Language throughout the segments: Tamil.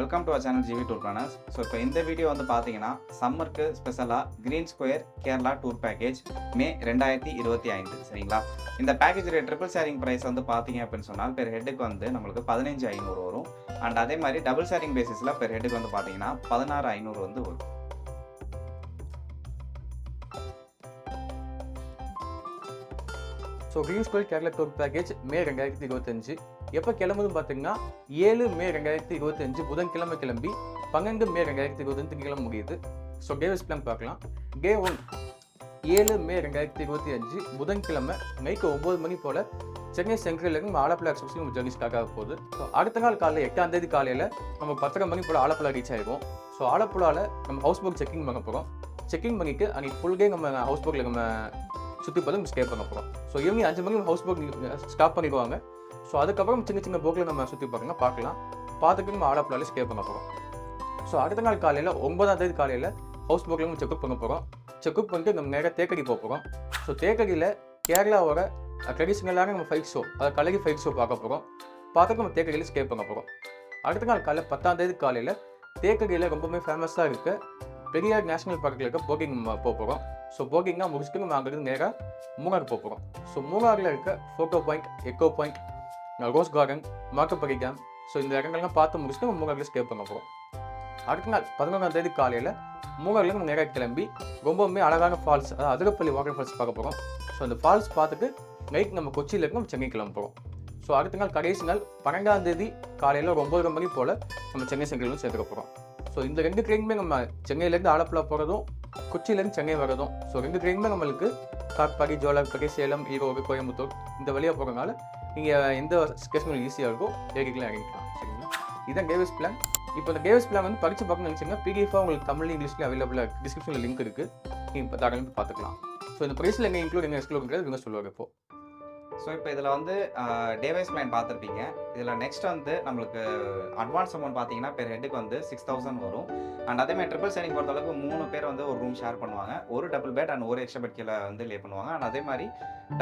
Welcome to our channel GV tour planners so இப்போ இந்த வீடியோ வந்து பார்த்தீங்கன்னா சம்மருக்கு ஸ்பெஷலாக green square Kerala tour package May ரெண்டாயிரத்தி இருபத்தி ஐந்து சரிங்களா? இந்த பேக்கேஜுடைய ட்ரிபிள் ஷேரிங் ப்ரைஸ் வந்து பார்த்தீங்க அப்படின்னு சொன்னால் பெர் ஹெட்டுக்கு வந்து நம்மளுக்கு பதினஞ்சு ஐநூறு வரும். அண்ட் அதே மாதிரி டபுள் ஷேரிங் பேசிஸில் பெர் ஹெட்டுக்கு வந்து பார்த்தீங்கன்னா பதினாறு ஐநூறு வந்து வரும். So green school Kerala tour package May ரெண்டாயிரத்தி இருபத்தஞ்சு. எப்போ கிளம்புதுன்னு பார்த்தீங்கன்னா ஏழு மே ரெண்டாயிரத்தி இருபத்தஞ்சு புதன்கிழமை கிளம்பி பன்னெண்டு மே ரெண்டாயிரத்தி இருபத்தஞ்சு கிளம்ப முடியுது. ஸோ டேவிஸ் பிளான் பார்க்கலாம். டே ஒன் ஏழு மே ரெண்டாயிரத்தி இருபத்தி அஞ்சு புதன்கிழமை நைட்டு ஒம்பது மணி போல் சென்னை சென்ட்ரலிருந்து ஆலப்புழா எக்ஸ்பிரஸ் நம்ம ஜர்னி ஸ்டார்ட் ஆக போகுது. ஸோ அடுத்த நாள் காலையில் எட்டாம் தேதி காலையில் நம்ம பத்தரை மணி போல் ஆலப்புழா ரீச் ஆகிடும் ஸோ ஆலப்புழாவில் நம்ம ஹவுஸ் போட் செக்கிங் பண்ண போகிறோம் செக்கிங் பண்ணிவிட்டு அன்றைக்கி ஃபுல் டே நம்ம ஹவுஸ் போட்டில் நம்ம சுற்றி பார்த்து ஸ்டே பண்ண போகிறோம் ஸோ ஈவினிங் அஞ்சு மணிக்கு ஹவுஸ் போட் ஸ்டாப் பண்ணிடுவாங்க. ஸோ அதுக்கப்புறம் சின்ன சின்ன போக்கில் நம்ம சுற்றி பார்க்கலாம் பார்க்கலாம். பார்த்துட்டு நம்ம ஆடாப்புலாலே ஸ்டே பண்ண போகிறோம் ஸோ அடுத்த நாள் காலையில் ஒன்பதாம் தேதி காலையில் ஹவுஸ் போக்கில் நம்ம செக்அப் பண்ண போகிறோம் செக்அப் பண்ணிட்டு நம்ம நேராக தேக்கடி போக போகிறோம் ஸோ தேக்கடியில் கேரளாவோட ட்ரெடிஷ்னலான நம்ம ஃபைட் ஷோ அதாவது கலகி ஃபைட் ஷோ பார்க்க போகிறோம் பார்த்துட்டு நம்ம தேக்கடியில் ஸ்டே பண்ண போகிறோம் அடுத்த நாள் காலையில் பத்தாம் தேதி காலையில் தேக்கடியில் ரொம்பவுமே ஃபேமஸாக இருக்க பெரியார் நேஷனல் பார்க்கில் இருக்க போக்கிங் நம்ம போக போகிறோம் ஸோ போக்கிங்னா முடிச்சுட்டு நம்ம அங்கேருந்து நேராக மூணார் போக போகிறோம் ஸோ மூணாரில் இருக்க photo point echo point rose garden மாக்கப்பரி dam so இந்த இடங்கள்லாம் பார்த்து முடிச்சுட்டு நம்ம மூணாரில் ஸ்டே பண்ண போகிறோம் அடுத்த நாள் பதினொன்றாம் தேதி காலையில் மூணாரில் நம்ம நேராக கிளம்பி ரொம்பவுமே அழகான ஃபால்ஸ் அதாவது அதிரப்பள்ளி வாட்டர் ஃபால்ஸ் பார்க்க போகிறோம் ஸோ அந்த ஃபால்ஸ் பார்த்துட்டு நைட் நம்ம கொச்சியில் இருந்து நம்ம சென்னை கிளம்ப போகிறோம் ஸோ அடுத்த நாள் கடைசி நாள் பன்னெண்டாம் தேதி காலையில் ஒரு ஒம்பது மணி போல் நம்ம சென்னை சென்ட்ரலும் சேர்த்துக்க போகிறோம் ஸோ இந்த ரெண்டு ட்ரெயினுமே நம்ம சென்னையிலேருந்து ஆலப்புழா போகிறதும் கொச்சியிலேருந்து சென்னை வரதும். ஸோ ரெண்டு ட்ரெயினுமே நம்மளுக்கு காட்பாடி ஜோலார்பட்டி சேலம் ஈரோடு கோயம்புத்தூர் இந்த வழியாக போகிறதுனால நீங்கள் எந்த ஸ்டேஷனும் ஈஸியாக இருக்கோ ஏறிக்கலாம் இறங்கிக்கலாம். சரிங்களா? இதுதான் டேவிஸ் பிளான் இப்போ இந்த டேவிஸ் பிளான் வந்து படித்து பார்க்கணும்னு நினச்சிங்கன்னா பிடிஎஃபாக உங்களுக்கு தமிழ் இங்கிலீஷ்லேயும் அவைலபிளாக டிஸ்கிரிப்ஷனில் லிங்க் இருக்குது நீங்கள் தாராளமாக பார்த்துக்கலாம். ஸோ இந்த ப்ரைஸில் எங்கே இன்க்ளூட் எங்கே எக்ஸ்க்ளூட் இவங்க சொல்லுவாங்க இப்போ. ஸோ இப்போ இதில் வந்து டேவைஸ் பிளான் பார்த்துருப்பீங்க. இதில் நெக்ஸ்ட் வந்து நம்மளுக்கு அட்வான்ஸ் அமௌண்ட் பார்த்தீங்கன்னா பெர் ஹெட்டுக்கு வந்து சிக்ஸ் தௌசண்ட் வரும். அண்ட் அதே மாதிரி ட்ரிபிள் ஷேரிங் பொறுத்தளவுக்கு மூணு பேர் வந்து ஒரு ரூம் ஷேர் பண்ணுவாங்க. ஒரு டபுள் பெட் அண்ட் ஒரு எக்ஸ்ட்ரா பெட் கீழே வந்து லே பண்ணுவாங்க. அண்ட் அதே மாதிரி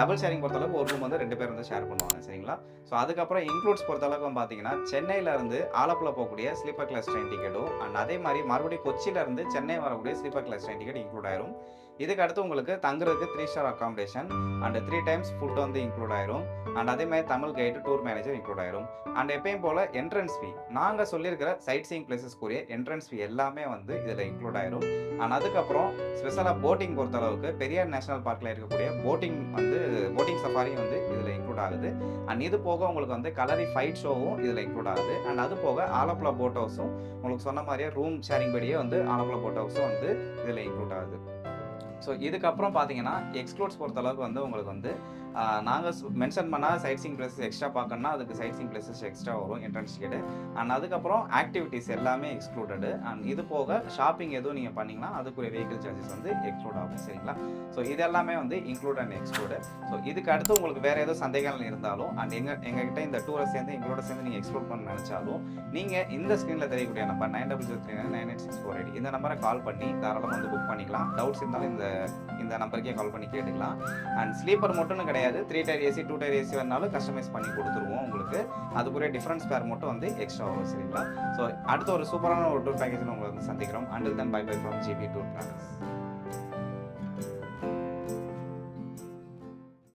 டபுள் ஷேரிங் பொறுத்தளவுக்கு ஒரு ரூம் வந்து ரெண்டு பேர் வந்து ஷேர் பண்ணுவாங்க. சரிங்களா? ஸோ அதுக்கப்புறம் இன்க்ளூட்ஸ் பொறுத்தளவுக்கு பார்த்தீங்கன்னா சென்னையிலேருந்து இருந்து போகக்கூடிய ஸ்லீப்பர் கிளாஸ் ட்ரெயின் டிக்கெட்டும் அண்ட் அதே மாதிரி மறுபடியும் கொச்சியிலேருந்து சென்னை வரக்கூடிய sleeper class train ticket include ஆயிரும். இதுக்கு அடுத்து உங்களுக்கு தங்குறதுக்கு three star accommodation and three times food வந்து இன்க்ளூட் ஆயிரும். அண்ட் அதே மாதிரி Tamil guide tour manager include ஆயிரும். அண்ட் எப்பயும் போல என்ட்ரன்ஸ் ஃபீ நாங்கள் சொல்லியிருக்கிற சைட் சீயிங் பிளேசஸ்க்குரிய என்ட்ரன்ஸ் ஃபீ எல்லாமே வந்து இதில் இன்க்ளூட் ஆயிரும். அண்ட் அதுக்கப்புறம் ஸ்பெஷலாக போட்டிங் பொறுத்தளவுக்கு பெரியார் நேஷனல் பார்க்கில் இருக்கக்கூடிய போட்டிங் வந்து போட்டிங் சஃபாரியும் வந்து இதில் இன்க்ளூட் ஆகுது. அண்ட் இது போக உங்களுக்கு வந்து கலரி ஃபைட் ஷோவும் இதில் இன்க்ளூட் ஆகுது. அண்ட் அது போக ஆலப்புழா போட் ஹவுஸும் உங்களுக்கு சொன்ன மாதிரியே ரூம் ஷேரிங் படியே வந்து ஆலப்புழா போட் ஹவுஸும் வந்து இதில் இன்க்ளூட் ஆகுது. ஸோ இதுக்கப்புறம் பார்த்தீங்கன்னா எக்ஸ்க்ளூட்ஸ் பொறுத்தளவுக்கு வந்து உங்களுக்கு வந்து நாங்கள் மென்ஷன் பண்ணால் சைட் சீங் பிளேசஸ் எக்ஸ்ட்ரா பார்க்கணும்னா அதுக்கு சைட் சீங் பிளேசஸ் எக்ஸ்ட்ரா வரும் என்ட்ரன்ஸ் டிக்கெட்டு அண்ட் அதுக்கப்புறம் ஆக்டிவிட்டீஸ் எல்லாமே எக்ஸ்க்ளூடடு அண்ட் இது போக ஷாப்பிங் எதுவும் நீங்கள் பண்ணிங்கன்னா அதுக்குரிய வெஹிக்கிள் சார்ஜஸ் வந்து எக்ஸ்க்ளூட் ஆகும் சரிங்களா? ஸோ இது எல்லாமே வந்து இன்க்ளூட் அண்ட் எக்ஸ்க்ளூடு ஸோ இதுக்கு அடுத்து உங்களுக்கு வேறு ஏதோ சந்தேகங்கள் இருந்தாலும் அண்ட் எங்கள் எங்ககிட்ட இந்த டூரை சேர்ந்து எங்களோட சேர்ந்து நீங்கள் எக்ஸ்ப்ளோர் பண்ண நினச்சாலும் நீங்கள் இந்த ஸ்க்ரீனில் தெரியக்கூடிய number nine double zero three nine eight six four eight இந்த நம்பரை கால் பண்ணி தாராளமாக வந்து புக் பண்ணிக்கலாம். டவுட்ஸ் இருந்தாலும் இந்த இந்த நம்பருக்கே கால் பண்ணி கேட்டுக்கலாம். அண்ட் ஸ்லீப்பர் மட்டும்னு கிடையாது. Three tier AC two tier AC வேணாலும் கஸ்டமைஸ் பண்ணி கொடுத்துருவோம் உங்களுக்கு. அதுக்குரிய டிஃப்ரென்ஸ் பேர் மட்டும் வந்து எக்ஸ்ட்ரா வரும் சரிங்களா? ஸோ அடுத்த ஒரு சூப்பரான ஒரு டூர் பேக்கேஜில் உங்களை வந்து சந்திக்கிறோம். அண்டில் தன் bye bye from GP tour travels